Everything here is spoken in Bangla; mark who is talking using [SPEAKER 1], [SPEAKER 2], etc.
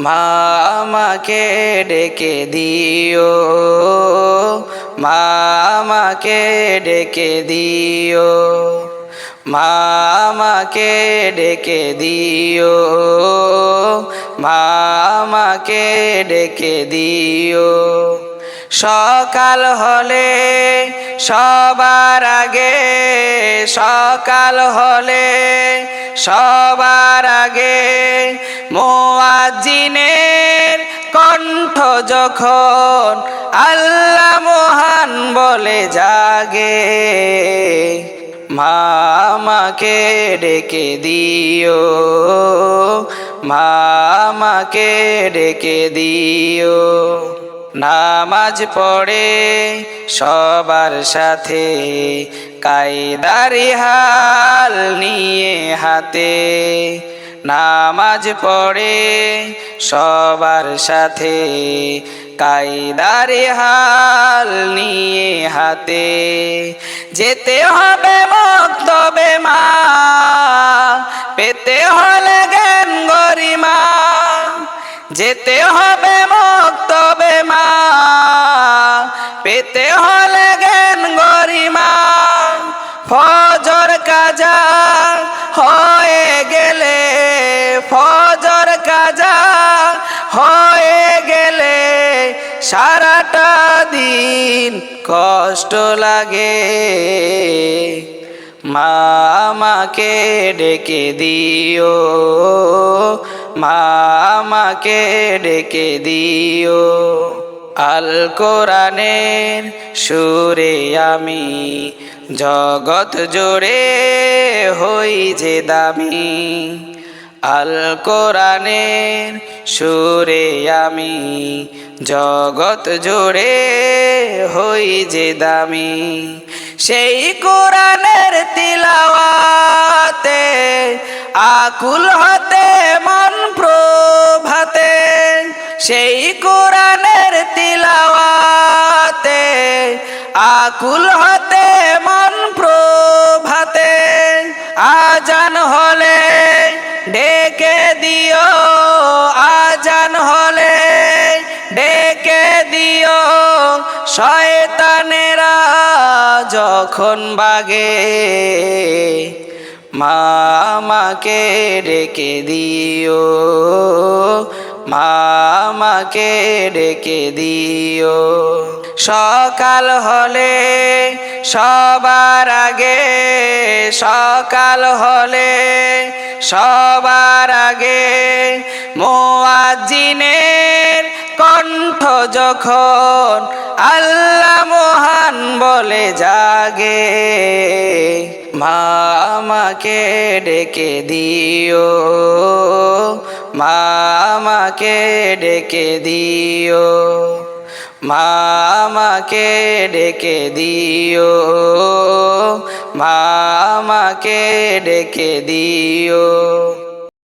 [SPEAKER 1] মা আমাকে ডেকে দিও মা আমাকে ডেকে দিও মা আমাকে ডেকে দিও মা আমাকে ডেকে দিও। সকাল হলে, সবার আগে, সকাল হলে, সবার আগে মোয়াজিনের কণ্ঠ যখন আল্লাহ মহান বলে জাগে, মামাকে ডেকে দিও, মামাকে ডেকে দিও। নামাজ পড়ে সবার সাথে, কায়দারি হাল নিয়ে হাতে নামাজ পড়ে, সবার সাথে কায়দারি হাল নিয়ে হাতে যেতে হবে মক্তবে মা, পেতে হলে জ্ঞান গরিমা, যেতে হবে মক্তবে মা, পেতে হলে গেলে সারাটা দিন কষ্ট লাগে। মা আমাকে ডেকে দিও, মা আমাকে ডেকে দিও। আল কোরআনের সুরে আমি জগৎ জোড়ে হই যে দামি। আল কোরআনের সুরে আমি জগৎ জোড়ে হই যে দামি। সেই কোরআনের তিলাওয়াতে আকুল হতে, মন প্রভাতে। সেই কোরআনের তিলাওয়াতে আকুল হতে, মন প্রভাতে। ডেকে দিও আজান হলে, ডেকে দিও শয়তানেরা যখন বাগে মামাকে ডেকে দিও মামাকে ডেকে দিও। সকাল হলে, সবার আগে সকাল হলে সবার আগে মোয়াজিনের কণ্ঠ যখন আল্লাহ মহান বলে জাগে, মা আমাকে ডেকে দিও, মা আমাকে ডেকে দিও, মা আমাকে ডেকে দিও। মা আমাকে ডেকে দিও।